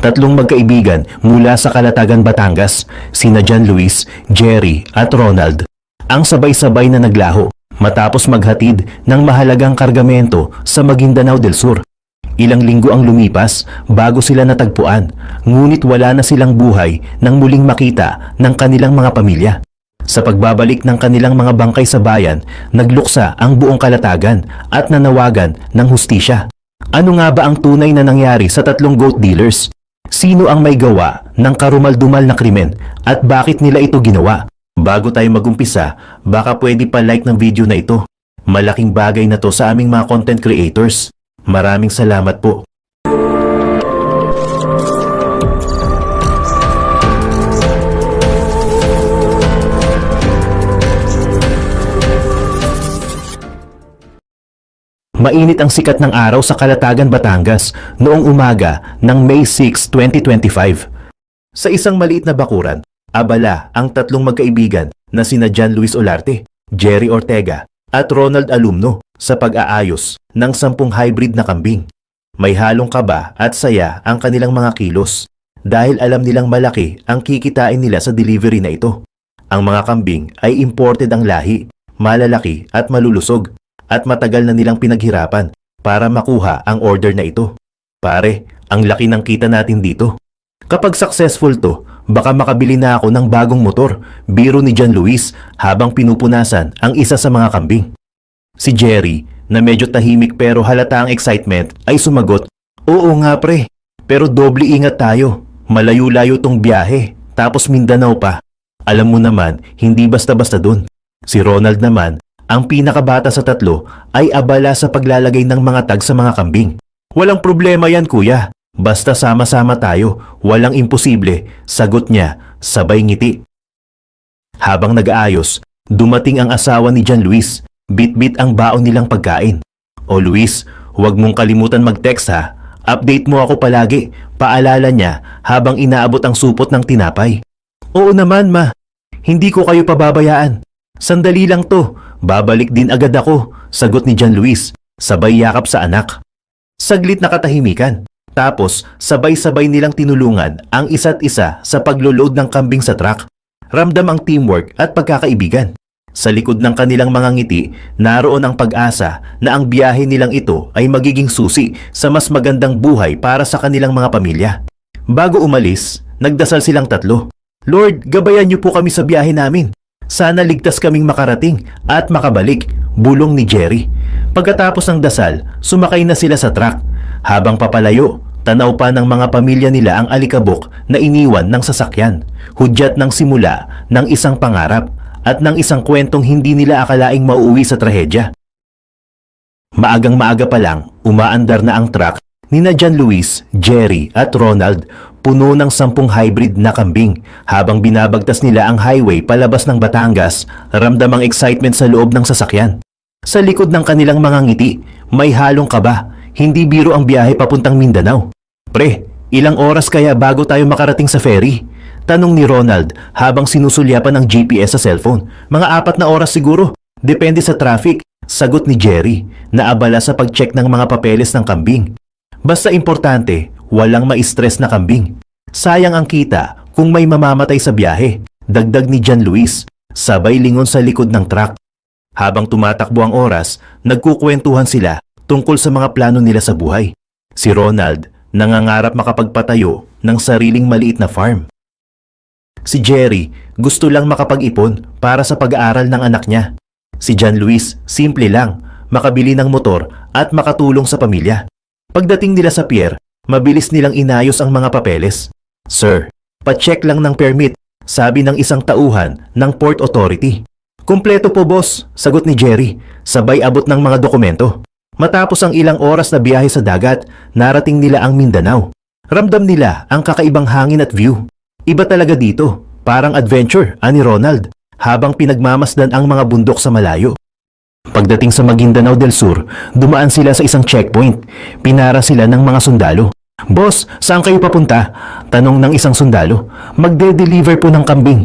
Tatlong magkaibigan mula sa Kalatagan, Batangas, sina John Luis, Jerry at Ronald. Ang sabay-sabay na naglaho matapos maghatid ng mahalagang kargamento sa Maguindanao del Sur. Ilang linggo ang lumipas bago sila natagpuan, ngunit wala na silang buhay nang muling makita ng kanilang mga pamilya. Sa pagbabalik ng kanilang mga bangkay sa bayan, nagluksa ang buong kalatagan at nanawagan ng hustisya. Ano nga ba ang tunay na nangyari sa tatlong goat dealers? Sino ang may gawa ng karumal-dumal na krimen at bakit nila ito ginawa? Bago tayo magumpisa, baka pwede pa like ng video na ito. Malaking bagay na to sa aming mga content creators. Maraming salamat po. Mainit ang sikat ng araw sa Kalatagan, Batangas noong umaga ng May 6, 2025. Sa isang maliit na bakuran, abala ang tatlong magkaibigan na sina John Luis Olarte, Jerry Ortega at Ronald Alumno sa pag-aayos ng sampung hybrid na kambing. May halong kaba at saya ang kanilang mga kilos dahil alam nilang malaki ang kikitain nila sa delivery na ito. Ang mga kambing ay imported ang lahi, malalaki at malulusog at matagal na nilang pinaghirapan para makuha ang order na ito. Pare, ang laki ng kita natin dito. Kapag successful to, baka makabili na ako ng bagong motor, biro ni John Luis habang pinupunasan ang isa sa mga kambing. Si Jerry, na medyo tahimik pero halata ang excitement, ay sumagot, Oo nga pre, pero doble ingat tayo. Malayo-layo tong biyahe, tapos Mindanao pa. Alam mo naman, hindi basta-basta dun. Si Ronald naman, ang pinakabata sa tatlo, ay abala sa paglalagay ng mga tag sa mga kambing. Walang problema yan kuya, basta sama-sama tayo, walang imposible, sagot niya, sabay ngiti. Habang nag-aayos, dumating ang asawa ni John Luis, bit-bit ang baon nilang pagkain. O Luis, huwag mong kalimutan mag-text ha. Update mo ako palagi, paalala niya habang inaabot ang supot ng tinapay. Oo naman ma, hindi ko kayo pababayaan. Sandali lang to, babalik din agad ako, sagot ni John Luis, sabay yakap sa anak. Saglit na katahimikan. Tapos, sabay-sabay nilang tinulungan ang isa't isa sa paglo-load ng kambing sa truck. Ramdam ang teamwork at pagkakaibigan. Sa likod ng kanilang mga ngiti, naroon ang pag-asa na ang biyahe nilang ito ay magiging susi sa mas magandang buhay para sa kanilang mga pamilya. Bago umalis, nagdasal silang tatlo. Lord, gabayan niyo po kami sa biyahe namin. Sana ligtas kaming makarating at makabalik, bulong ni Jerry. Pagkatapos ng dasal, sumakay na sila sa truck. Habang papalayo, tanaw pa ng mga pamilya nila ang alikabok na iniwan ng sasakyan. Hudyat ng simula ng isang pangarap at ng isang kwentong hindi nila akalaing mauuwi sa trahedya. Maagang maaga pa lang, umaandar na ang truck ni na John Luis, Jerry at Ronald puno ng sampung hybrid na kambing. Habang binabagtas nila ang highway palabas ng Batangas, ramdam ang excitement sa loob ng sasakyan. Sa likod ng kanilang mga ngiti, may halong kaba. Hindi biro ang biyahe papuntang Mindanao. Pre, ilang oras kaya bago tayo makarating sa ferry? Tanong ni Ronald habang sinusulyapan ng GPS sa cellphone. Mga apat na oras siguro. Depende sa traffic. Sagot ni Jerry na abala sa pag-check ng mga papeles ng kambing. Basta importante, walang ma-stress na kambing. Sayang ang kita kung may mamamatay sa biyahe. Dagdag ni John Luis, sabay lingon sa likod ng truck. Habang tumatakbo ang oras, nagkukwentuhan sila tungkol sa mga plano nila sa buhay. Si Ronald, nangangarap makapagpatayo ng sariling maliit na farm. Si Jerry, gusto lang makapag-ipon para sa pag-aaral ng anak niya. Si John Luis, simple lang, makabili ng motor at makatulong sa pamilya. Pagdating nila sa pier, mabilis nilang inayos ang mga papeles. Sir, pa-check lang ng permit, sabi ng isang tauhan ng Port Authority. Kumpleto po boss, sagot ni Jerry, sabay abot ng mga dokumento. Matapos ang ilang oras na biyahe sa dagat, narating nila ang Mindanao. Ramdam nila ang kakaibang hangin at view. Iba talaga dito, parang adventure, ani Ronald, habang pinagmamasdan ang mga bundok sa malayo. Pagdating sa Maguindanao del Sur, dumaan sila sa isang checkpoint. Pinara sila ng mga sundalo. Boss, saan kayo papunta? Tanong ng isang sundalo. Magde-deliver po ng kambing.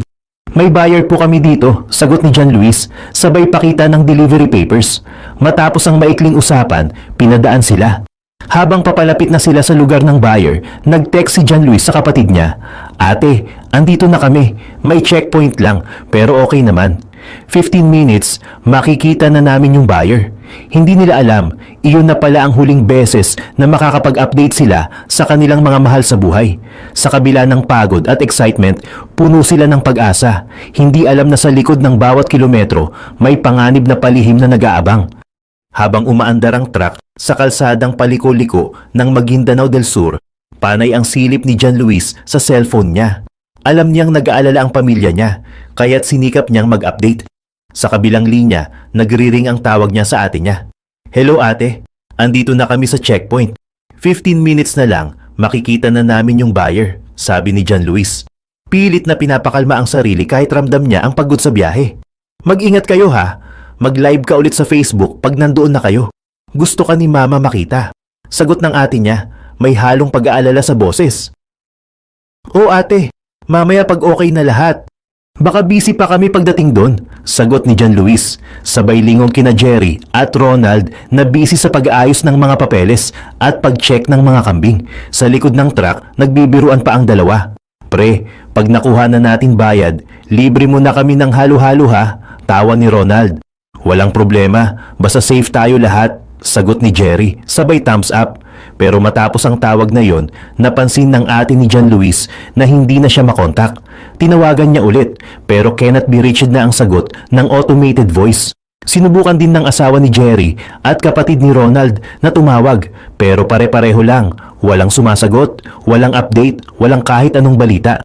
May buyer po kami dito, sagot ni John Luis, sabay pakita ng delivery papers. Matapos ang maikling usapan, pinadaan sila. Habang papalapit na sila sa lugar ng buyer, nag-text si John Luis sa kapatid niya. Ate, andito na kami. May checkpoint lang, pero okay naman. 15 minutes, makikita na namin yung buyer. Hindi nila alam, iyon na pala ang huling beses na makakapag-update sila sa kanilang mga mahal sa buhay. Sa kabila ng pagod at excitement, puno sila ng pag-asa. Hindi alam na sa likod ng bawat kilometro, may panganib na palihim na nag-aabang. Habang umaandar ang truck sa kalsadang paliko-liko ng Maguindanao del Sur, panay ang silip ni John Luis sa cellphone niya. Alam niyang nag-aalala ang pamilya niya, kaya't sinikap niyang mag-update. Sa kabilang linya, nagriring ang tawag niya sa ate niya. Hello ate, andito na kami sa checkpoint. 15 minutes na lang, makikita na namin yung buyer, sabi ni John Luis. Pilit na pinapakalma ang sarili kahit ramdam niya ang pagod sa biyahe. Mag-ingat kayo ha, mag-live ka ulit sa Facebook pag nandoon na kayo. Gusto ka ni mama makita. Sagot ng ate niya, may halong pag-aalala sa boses. Oo ate, mamaya pag okay na lahat. Baka busy pa kami pagdating doon, sagot ni John Luis. Sabay lingong kina Jerry at Ronald na busy sa pag-aayos ng mga papeles at pag-check ng mga kambing. Sa likod ng truck, nagbibiruan pa ang dalawa. Pre, pag nakuha na natin bayad, libre mo na kami ng halo-halo ha, tawa ni Ronald. Walang problema, basta safe tayo lahat, sagot ni Jerry, sabay thumbs up. Pero matapos ang tawag na yon, napansin ng ate ni John Luis na hindi na siya makontak. Tinawagan niya ulit, pero cannot be reached na ang sagot ng automated voice. Sinubukan din ng asawa ni Jerry at kapatid ni Ronald na tumawag, pero pare-pareho lang, walang sumasagot, walang update, walang kahit anong balita.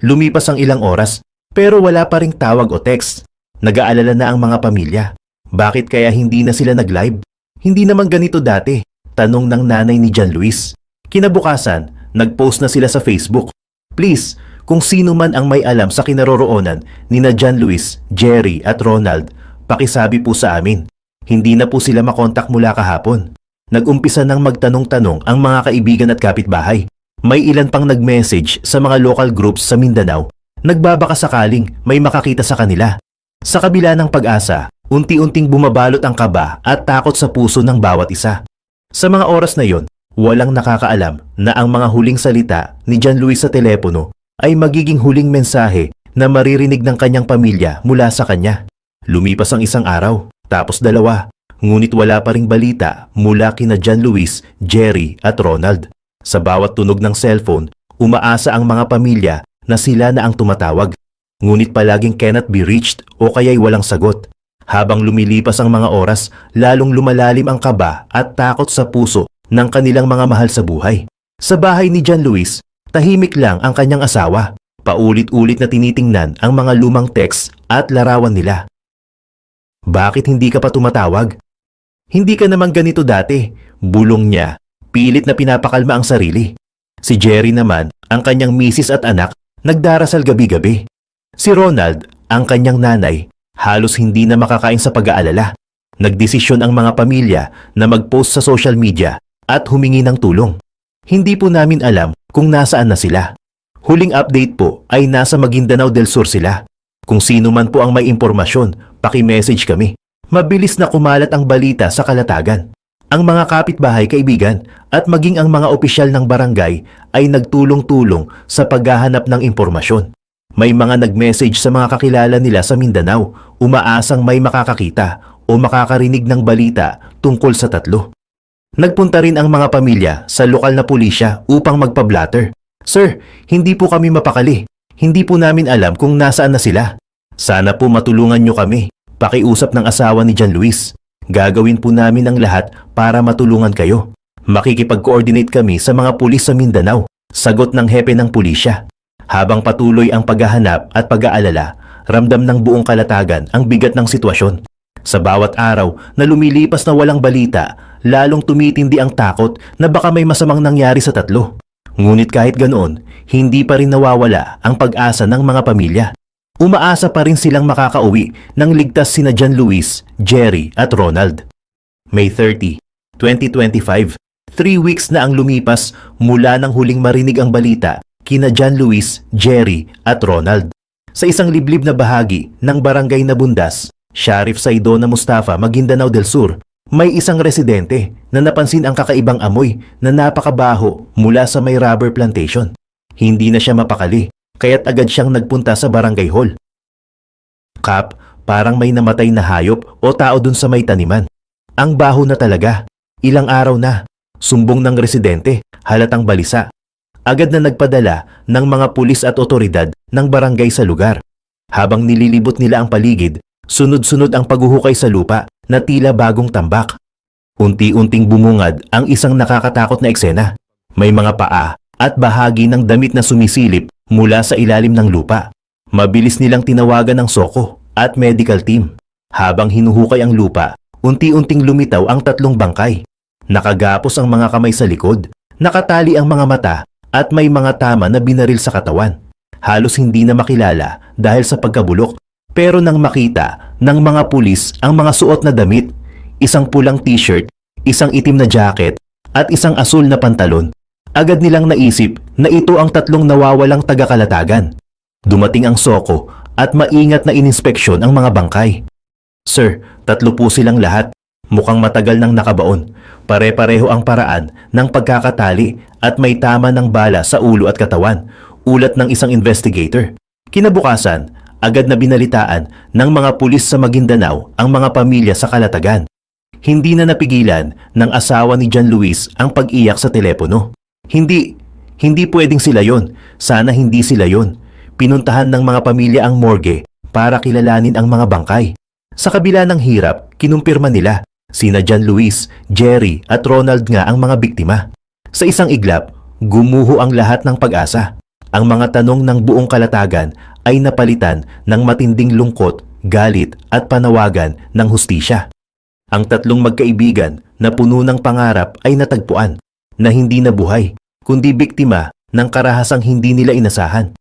Lumipas ang ilang oras, pero wala pa ring tawag o text. Nag-aalala na ang mga pamilya. Bakit kaya hindi na sila nag-live? Hindi naman ganito dati, tanong ng nanay ni John Luis. Kinabukasan, nag-post na sila sa Facebook. Please, kung sino man ang may alam sa kinaroroonan ni na John Luis, Jerry at Ronald, pakisabi po sa amin. Hindi na po sila makontak mula kahapon. Nag-umpisa ng magtanong-tanong ang mga kaibigan at kapitbahay. May ilan pang nag-message sa mga local groups sa Mindanao. Nagbabaka sakaling may makakita sa kanila. Sa kabila ng pag-asa, unti-unting bumabalot ang kaba at takot sa puso ng bawat isa. Sa mga oras na yon, walang nakakaalam na ang mga huling salita ni John Luis sa telepono ay magiging huling mensahe na maririnig ng kanyang pamilya mula sa kanya. Lumipas ang isang araw, tapos dalawa, ngunit wala pa ring balita mula kina John Luis, Jerry at Ronald. Sa bawat tunog ng cellphone, umaasa ang mga pamilya na sila na ang tumatawag. Ngunit palaging cannot be reached o kaya'y walang sagot. Habang lumilipas ang mga oras, lalong lumalalim ang kaba at takot sa puso ng kanilang mga mahal sa buhay. Sa bahay ni John Luis, tahimik lang ang kanyang asawa. Paulit-ulit na tinitingnan ang mga lumang text at larawan nila. Bakit hindi ka pa tumatawag? Hindi ka naman ganito dati, bulong niya. Pilit na pinapakalma ang sarili. Si Jerry naman, ang kanyang misis at anak, nagdarasal gabi-gabi. Si Ronald, ang kanyang nanay, halos hindi na makakain sa pag-aalala. Nagdesisyon ang mga pamilya na mag-post sa social media at humingi ng tulong. Hindi po namin alam kung nasaan na sila. Huling update po ay nasa Maguindanao del Sur sila. Kung sino man po ang may impormasyon, paki-message kami. Mabilis na kumalat ang balita sa kalatagan. Ang mga kapitbahay kaibigan at maging ang mga opisyal ng barangay ay nagtulong-tulong sa paghahanap ng impormasyon. May mga nag-message sa mga kakilala nila sa Mindanao, umaasang may makakakita o makakarinig ng balita tungkol sa tatlo. Nagpunta rin ang mga pamilya sa lokal na pulisya upang magpa-blatter. Sir, hindi po kami mapakali. Hindi po namin alam kung nasaan na sila. Sana po matulungan nyo kami. Pakiusap ng asawa ni John Luis. Gagawin po namin ang lahat para matulungan kayo. Makikipag-coordinate kami sa mga pulis sa Mindanao. Sagot ng hepe ng pulisya. Habang patuloy ang paghahanap at pag-aalala, ramdam ng buong kalatagan ang bigat ng sitwasyon. Sa bawat araw na lumilipas na walang balita, lalong tumitindi ang takot na baka may masamang nangyari sa tatlo. Ngunit kahit ganoon, hindi pa rin nawawala ang pag-asa ng mga pamilya. Umaasa pa rin silang makakauwi ng ligtas sina John Luis, Jerry at Ronald. May 30, 2025, three weeks na ang lumipas mula nang huling marinig ang balita kina John Luis, Jerry at Ronald. Sa isang liblib na bahagi ng barangay na Bundas, Sheriff Saidona Mustafa, Maguindanao del Sur, may isang residente na napansin ang kakaibang amoy na napakabaho mula sa may rubber plantation. Hindi na siya mapakali, kaya't agad siyang nagpunta sa barangay hall. Kap, parang may namatay na hayop o tao dun sa may taniman. Ang baho na talaga. Ilang araw na. Sumbong ng residente, halatang balisa. Agad na nagpadala ng mga pulis at otoridad ng barangay sa lugar. Habang nililibot nila ang paligid, sunod-sunod ang paghuhukay sa lupa na tila bagong tambak. Unti-unting bumungad ang isang nakakatakot na eksena. May mga paa at bahagi ng damit na sumisilip mula sa ilalim ng lupa. Mabilis nilang tinawagan ng soko at medical team. Habang hinuhukay ang lupa, unti-unting lumitaw ang tatlong bangkay. Nakagapos ang mga kamay sa likod, nakatali ang mga mata at may mga tama na binaril sa katawan. Halos hindi na makilala dahil sa pagkabulok. Pero nang makita ng mga pulis ang mga suot na damit, isang pulang t-shirt, isang itim na jacket at isang asul na pantalon, agad nilang naisip na ito ang tatlong nawawalang taga-kalatagan. Dumating ang soko at maingat na ininspeksyon ang mga bangkay. Sir, tatlo po silang lahat. Mukhang matagal nang nakabaon. Pare-pareho ang paraan ng pagkakatali at may tama ng bala sa ulo at katawan. Ulat ng isang investigator. Kinabukasan, agad na binalitaan ng mga pulis sa Maguindanao ang mga pamilya sa Kalatagan. Hindi na napigilan ng asawa ni John Luis ang pag-iyak sa telepono. Hindi, hindi pwedeng sila yon. Sana hindi sila yon. Pinuntahan ng mga pamilya ang morgue para kilalanin ang mga bangkay. Sa kabila ng hirap, kinumpirma nila sina John Luis, Jerry at Ronald nga ang mga biktima. Sa isang iglap, gumuho ang lahat ng pag-asa. Ang mga tanong ng buong kalatagan ay napalitan ng matinding lungkot, galit at panawagan ng hustisya. Ang tatlong magkaibigan na puno ng pangarap ay natagpuan na hindi nabuhay, kundi biktima ng karahasang hindi nila inasahan.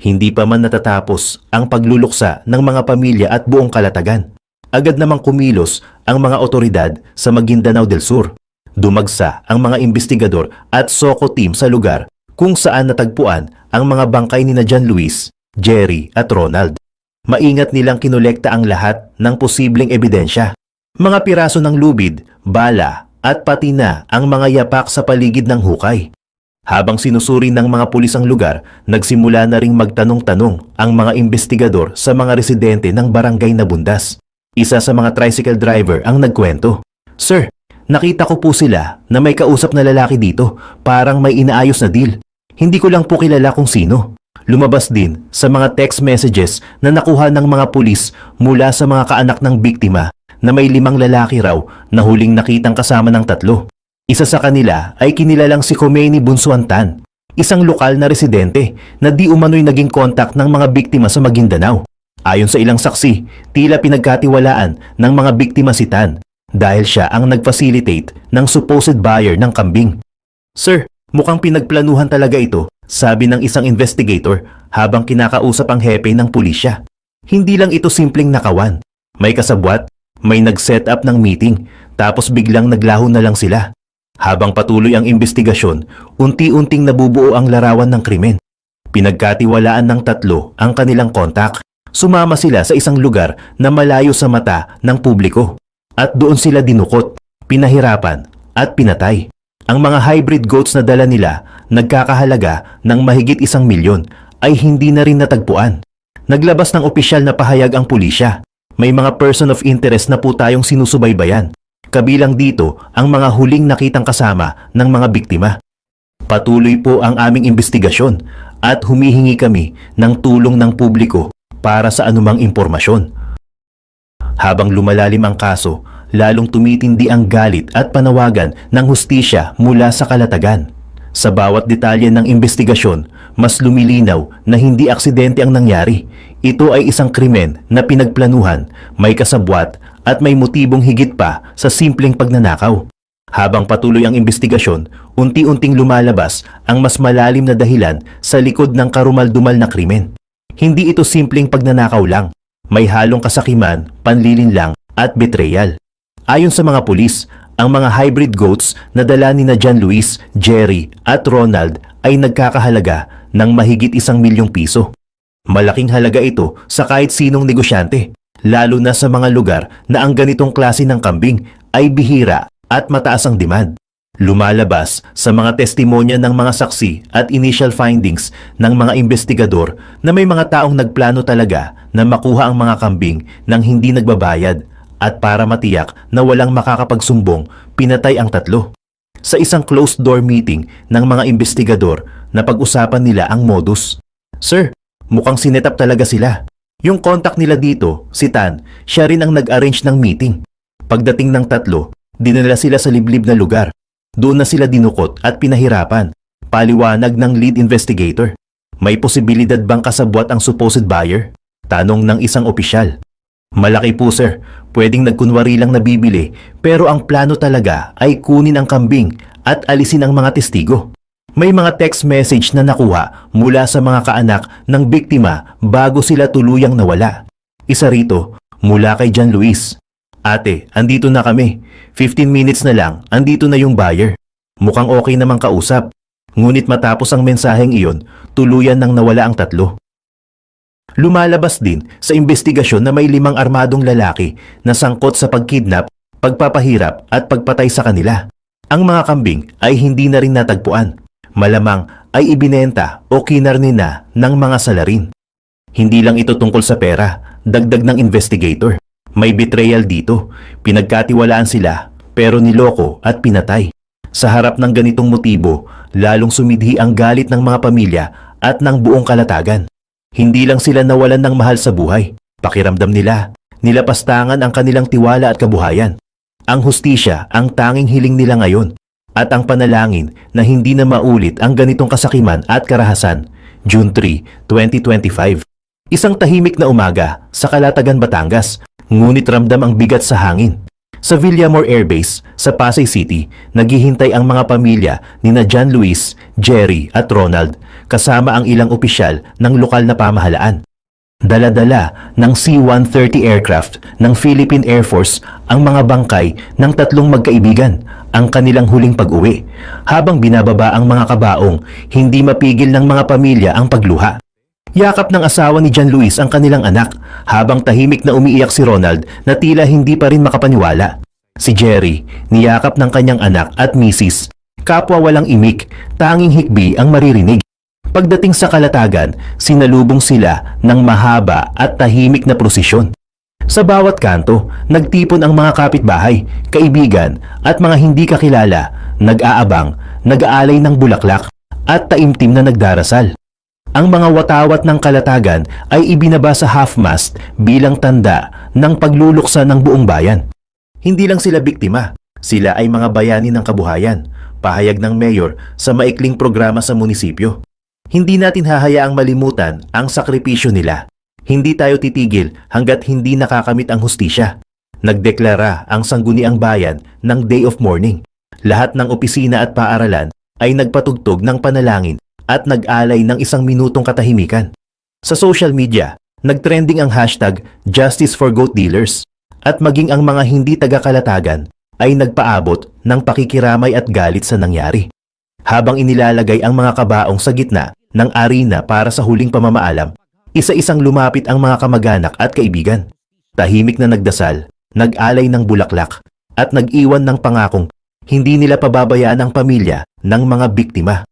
Hindi pa man natatapos ang pagluluksa ng mga pamilya at buong kalatagan. Agad namang kumilos ang mga otoridad sa Maguindanao del Sur. Dumagsa ang mga investigador at SOCO team sa lugar kung saan natagpuan ang mga bangkay ni na John Luis, Jerry at Ronald. Maingat nilang kinolekta ang lahat ng posibleng ebidensya. Mga piraso ng lubid, bala at pati na ang mga yapak sa paligid ng hukay. Habang sinusuri ng mga pulis ang lugar, nagsimula na ring magtanong-tanong ang mga investigador sa mga residente ng barangay na bundas. Isa sa mga tricycle driver ang nagkwento. Sir, nakita ko po sila na may kausap na lalaki dito, parang may inaayos na deal. Hindi ko lang po kilala kung sino. Lumabas din sa mga text messages na nakuha ng mga pulis mula sa mga kaanak ng biktima na may limang lalaki raw na huling nakitang kasama ng tatlo. Isa sa kanila ay kinilalang si Khomeini Bunsuantan, isang lokal na residente na di umano'y naging kontak ng mga biktima sa Maguindanao. Ayon sa ilang saksi, tila pinagkatiwalaan ng mga biktima si Tan dahil siya ang nag-facilitate ng supposed buyer ng kambing. Sir, mukhang pinagplanuhan talaga ito, sabi ng isang investigator habang kinakausap ang hepe ng pulisya. Hindi lang ito simpleng nakawan. May kasabwat, may nag-set up ng meeting, tapos biglang naglaho na lang sila. Habang patuloy ang investigasyon, unti-unting nabubuo ang larawan ng krimen. Pinagkatiwalaan ng tatlo ang kanilang kontak. Sumama sila sa isang lugar na malayo sa mata ng publiko. At doon sila dinukot, pinahirapan at pinatay. Ang mga hybrid goats na dala nila, nagkakahalaga ng mahigit isang milyon, ay hindi na rin natagpuan. Naglabas ng opisyal na pahayag ang pulisya. May mga person of interest na po tayong sinusubaybayan. Kabilang dito ang mga huling nakitang kasama ng mga biktima. Patuloy po ang aming investigasyon at humihingi kami ng tulong ng publiko para sa anumang impormasyon. Habang lumalalim ang kaso, lalong tumitindi ang galit at panawagan ng hustisya mula sa kalatagan. Sa bawat detalye ng investigasyon, mas lumilinaw na hindi aksidente ang nangyari. Ito ay isang krimen na pinagplanuhan, may kasabwat at may motibong higit pa sa simpleng pagnanakaw. Habang patuloy ang investigasyon, unti-unting lumalabas ang mas malalim na dahilan sa likod ng karumal-dumal na krimen. Hindi ito simpleng pagnanakaw lang. May halong kasakiman, panlilinlang at betrayal. Ayon sa mga pulis, ang mga hybrid goats na dala ni na John Luis, Jerry at Ronald ay nagkakahalaga ng mahigit isang milyong piso. Malaking halaga ito sa kahit sinong negosyante, lalo na sa mga lugar na ang ganitong klase ng kambing ay bihira at mataas ang demand. Lumalabas sa mga testimonya ng mga saksi at initial findings ng mga investigador na may mga taong nagplano talaga na makuha ang mga kambing nang hindi nagbabayad at para matiyak na walang makakapagsumbong, pinatay ang tatlo. Sa isang closed-door meeting ng mga investigador na pag-usapan nila ang modus. Sir, mukhang sinetap talaga sila. Yung contact nila dito, si Tan, siya rin ang nag-arrange ng meeting. Pagdating ng tatlo, dinala sila sa liblib na lugar. Doon na sila dinukot at pinahirapan. Paliwanag ng lead investigator. May posibilidad bang kasabwat ang supposed buyer? Tanong ng isang opisyal. Malaki po sir, pwedeng nagkunwari lang nabibili pero ang plano talaga ay kunin ang kambing at alisin ang mga testigo. May mga text message na nakuha mula sa mga kaanak ng biktima bago sila tuluyang nawala. Isa rito, mula kay John Luis. Ate, andito na kami. 15 minutes na lang, andito na yung buyer. Mukhang okay namang kausap. Ngunit matapos ang mensaheng iyon, tuluyan nang nawala ang tatlo. Lumalabas din sa investigasyon na may limang armadong lalaki na sangkot sa pagkidnap, pagpapahirap at pagpatay sa kanila. Ang mga kambing ay hindi na rin natagpuan. Malamang ay ibinenta o kinarni na ng mga salarin. Hindi lang ito tungkol sa pera, dagdag ng investigator. May betrayal dito. Pinagkatiwalaan sila pero niloko at pinatay. Sa harap ng ganitong motibo, lalong sumidhi ang galit ng mga pamilya at ng buong kalatagan. Hindi lang sila nawalan ng mahal sa buhay. Pakiramdam nila, nilapastangan ang kanilang tiwala at kabuhayan. Ang hustisya ang tanging hiling nila ngayon at ang panalangin na hindi na maulit ang ganitong kasakiman at karahasan. June 3, 2025. Isang tahimik na umaga sa Kalatagan, Batangas, ngunit ramdam ang bigat sa hangin. Sa Villamor Air Base, sa Pasay City, naghihintay ang mga pamilya ni na John Luis, Jerry at Ronald kasama ang ilang opisyal ng lokal na pamahalaan. Dala-dala ng C-130 aircraft ng Philippine Air Force ang mga bangkay ng tatlong magkaibigan ang kanilang huling pag-uwi. Habang binababa ang mga kabaong, hindi mapigil ng mga pamilya ang pagluha. Yakap ng asawa ni John Luis ang kanilang anak habang tahimik na umiiyak si Ronald na tila hindi pa rin makapaniwala. Si Jerry, niyakap ng kanyang anak at misis. Kapwa walang imik, tanging hikbi ang maririnig. Pagdating sa kalatagan, sinalubong sila ng mahaba at tahimik na prosesyon. Sa bawat kanto, nagtipon ang mga kapitbahay, kaibigan at mga hindi kakilala, nag-aabang, nag-aalay ng bulaklak at taimtim na nagdarasal. Ang mga watawat ng kalatagan ay ibinaba sa half-mast bilang tanda ng pagluluksa ng buong bayan. Hindi lang sila biktima, sila ay mga bayani ng kabuhayan, pahayag ng mayor sa maikling programa sa munisipyo. Hindi natin hahayaang malimutan ang sakripisyo nila. Hindi tayo titigil hanggat hindi nakakamit ang hustisya. Nagdeklara ang sangguniang bayan ng Day of Mourning. Lahat ng opisina at paaralan ay nagpatugtog ng panalangin at nag-alay ng isang minutong katahimikan. Sa social media, nagtrending ang hashtag Justice for Goat Dealers at maging ang mga hindi taga-kalatagan ay nagpaabot ng pakikiramay at galit sa nangyari. Habang inilalagay ang mga kabaong sa gitna ng arena para sa huling pamamaalam, isa-isang lumapit ang mga kamag-anak at kaibigan. Tahimik na nagdasal, nag-alay ng bulaklak, at nag-iwan ng pangakong hindi nila pababayaan ang pamilya ng mga biktima.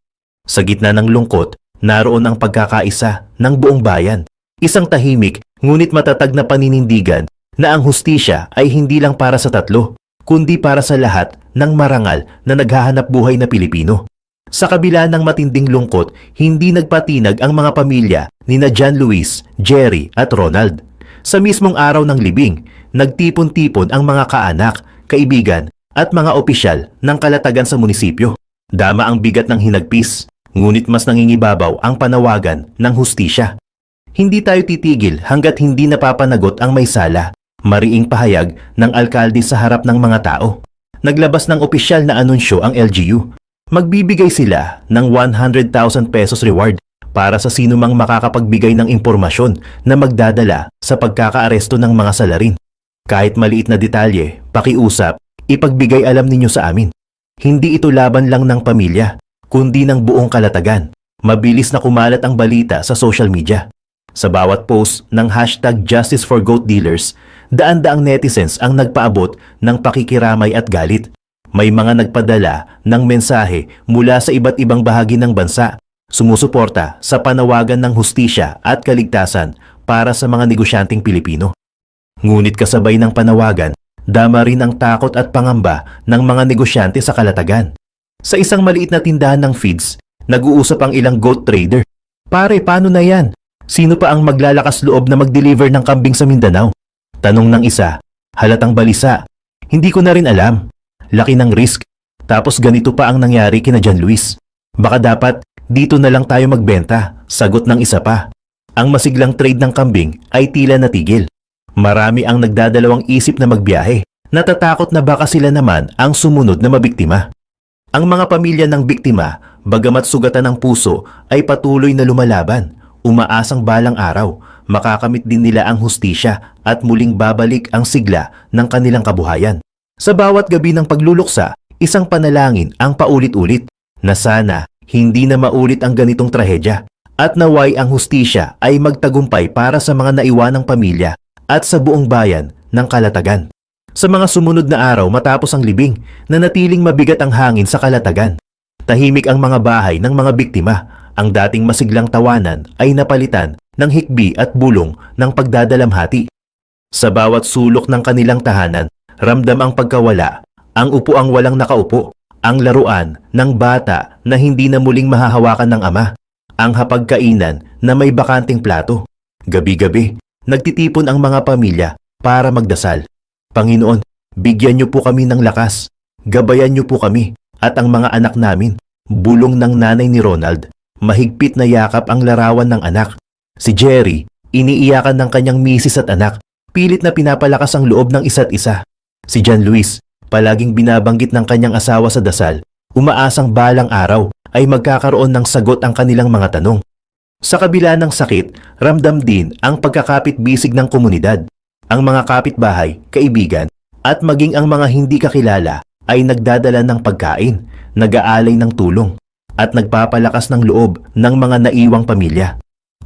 Sa gitna ng lungkot, naroon ang pagkakaisa ng buong bayan. Isang tahimik ngunit matatag na paninindigan na ang hustisya ay hindi lang para sa tatlo, kundi para sa lahat ng marangal na naghahanap buhay na Pilipino. Sa kabila ng matinding lungkot, hindi nagpatinag ang mga pamilya ni na John Luis, Jerry at Ronald. Sa mismong araw ng libing, nagtipon-tipon ang mga kaanak, kaibigan at mga opisyal ng kalatagan sa munisipyo. Dama ang bigat ng hinagpis, ngunit mas nangingibabaw ang panawagan ng hustisya. Hindi tayo titigil hanggat hindi napapanagot ang may sala, mariing pahayag ng alkalde sa harap ng mga tao. Naglabas ng opisyal na anunsyo ang LGU. Magbibigay sila ng 100,000 pesos reward para sa sino mang makakapagbigay ng impormasyon na magdadala sa pagkakaaresto ng mga salarin. Kahit maliit na detalye, pakiusap, ipagbigay alam ninyo sa amin. Hindi ito laban lang ng pamilya, kundi ng buong kalatagan. Mabilis na kumalat ang balita sa social media. Sa bawat post ng hashtag Justice for Goat Dealers, daan-daang netizens ang nagpaabot ng pakikiramay at galit. May mga nagpadala ng mensahe mula sa iba't ibang bahagi ng bansa, sumusuporta sa panawagan ng hustisya at kaligtasan para sa mga negosyanteng Pilipino. Ngunit kasabay ng panawagan, dama rin ang takot at pangamba ng mga negosyante sa kalatagan. Sa isang maliit na tindahan ng feeds, nag-uusap ang ilang goat trader. Pare, paano na yan? Sino pa ang maglalakas loob na mag-deliver ng kambing sa Mindanao? Tanong ng isa, halatang balisa. Hindi ko na rin alam. Laki ng risk. Tapos ganito pa ang nangyari kina John Luis. Baka dapat dito na lang tayo magbenta. Sagot ng isa pa. Ang masiglang trade ng kambing ay tila natigil. Marami ang nagdadalawang isip na magbiyahe. Natatakot na baka sila naman ang sumunod na mabiktima. Ang mga pamilya ng biktima, bagamat sugatan ng puso, ay patuloy na lumalaban. Umaasang balang araw, makakamit din nila ang hustisya at muling babalik ang sigla ng kanilang kabuhayan. Sa bawat gabi ng pagluluksa, isang panalangin ang paulit-ulit na sana hindi na maulit ang ganitong trahedya at naway ang hustisya ay magtagumpay para sa mga naiwanang pamilya at sa buong bayan ng Kalatagan. Sa mga sumunod na araw matapos ang libing, nanatiling mabigat ang hangin sa Kalatagan. Tahimik ang mga bahay ng mga biktima. Ang dating masiglang tawanan ay napalitan ng hikbi at bulong ng pagdadalamhati. Sa bawat sulok ng kanilang tahanan, ramdam ang pagkawala, ang upuang walang nakaupo, ang laruan ng bata na hindi na muling mahahawakan ng ama, ang hapagkainan na may bakanting plato. Gabi-gabi, nagtitipon ang mga pamilya para magdasal. Panginoon, bigyan niyo po kami ng lakas. Gabayan niyo po kami at ang mga anak namin. Bulong ng nanay ni Ronald. Mahigpit na yakap ang larawan ng anak. Si Jerry, iniiyakan ng kanyang misis at anak. Pilit na pinapalakas ang loob ng isa't isa. Si John Luis, palaging binabanggit ng kanyang asawa sa dasal. Umaasang balang araw ay magkakaroon ng sagot ang kanilang mga tanong. Sa kabila ng sakit, ramdam din ang pagkakapit-bisig ng komunidad. Ang mga kapitbahay, kaibigan, at maging ang mga hindi kakilala ay nagdadala ng pagkain, nag-aalay ng tulong, at nagpapalakas ng loob ng mga naiwang pamilya.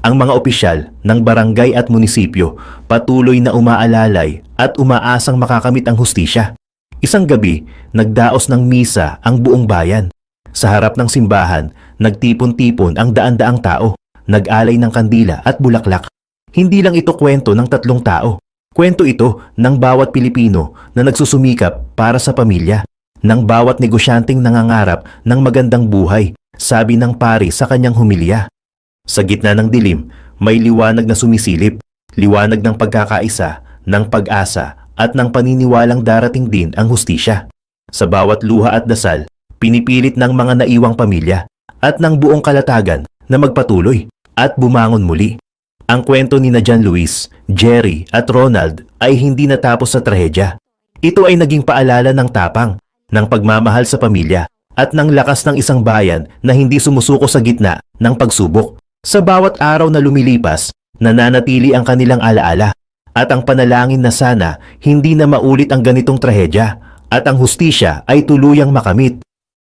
Ang mga opisyal ng barangay at munisipyo patuloy na umaalalay at umaasang makakamit ang hustisya. Isang gabi, nagdaos ng misa ang buong bayan. Sa harap ng simbahan, nagtipon-tipon ang daan-daang tao, nag-alay ng kandila at bulaklak. Hindi lang ito kwento ng tatlong tao. Kwento ito ng bawat Pilipino na nagsusumikap para sa pamilya, ng bawat negosyanteng nangangarap ng magandang buhay, sabi ng pari sa kanyang humilya. Sa gitna ng dilim, may liwanag na sumisilip, liwanag ng pagkakaisa, ng pag-asa at ng paniniwalang darating din ang hustisya. Sa bawat luha at dasal, pinipilit ng mga naiwang pamilya at ng buong kalatagan na magpatuloy at bumangon muli. Ang kwento ni na John Luis, Jerry at Ronald ay hindi natapos sa trahedya. Ito ay naging paalala ng tapang, ng pagmamahal sa pamilya at ng lakas ng isang bayan na hindi sumusuko sa gitna ng pagsubok. Sa bawat araw na lumilipas, nananatili ang kanilang alaala at ang panalangin na sana hindi na maulit ang ganitong trahedya at ang hustisya ay tuluyang makamit